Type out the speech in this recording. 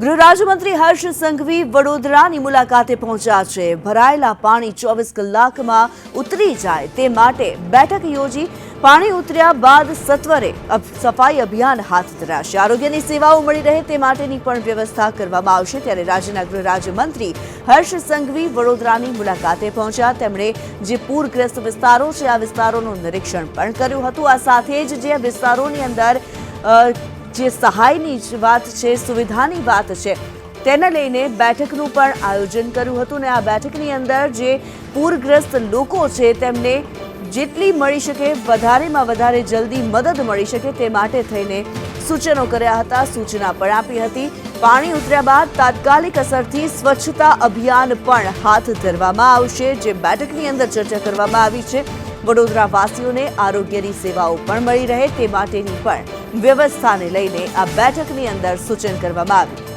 ગૃહ રાજ્યમંત્રી હર્ષ સંઘવી વડોદરાની મુલાકાતે પહોંચ્યા છે. ભરાયેલા પાણી ચોવીસ કલાકમાં ઉતરી જાય તે માટે બેઠક યોજી પાણી ઉતર્યા બાદ સત્વરે સફાઈ અભિયાન હાથ ધરાશે. આરોગ્યની સેવાઓ મળી રહે તે માટેની પણ વ્યવસ્થા કરવામાં આવશે. ત્યારે રાજ્યના ગૃહ રાજ્યમંત્રી હર્ષ સંઘવી વડોદરાની મુલાકાતે પહોંચ્યા. તેમણે જે પૂરગ્રસ્ત વિસ્તારો છે, આ વિસ્તારોનું નિરીક્ષણ પણ કર્યું હતું. આ સાથે જ જે વિસ્તારોની અંદર જે સહાયની જ વાત છે, સુવિધાની વાત છે, તેને લઈને બેઠકનું પણ આયોજન કર્યું હતું ને આ બેઠકની અંદર જે પૂરગ્રસ્ત લોકો છે, તેમને જેટલી મળી શકે વધારેમાં વધારે જલ્દી મદદ મળી શકે તે માટે થઈને સૂચનો કર્યા હતા, સૂચના પણ આપી હતી. પાણી ઉતર્યા બાદ તાત્કાલિક અસરથી સ્વચ્છતા અભિયાન પણ હાથ ધરવામાં આવશે, જે બેઠકની અંદર ચર્ચા કરવામાં આવી છે. વડોદરા વાસીઓને આરોગ્યની સેવાઓ પણ મળી રહે તે માટેની પણ વ્યવસ્થાને લઈને આ બેઠકની અંદર સૂચન કરવામાં આવ્યું.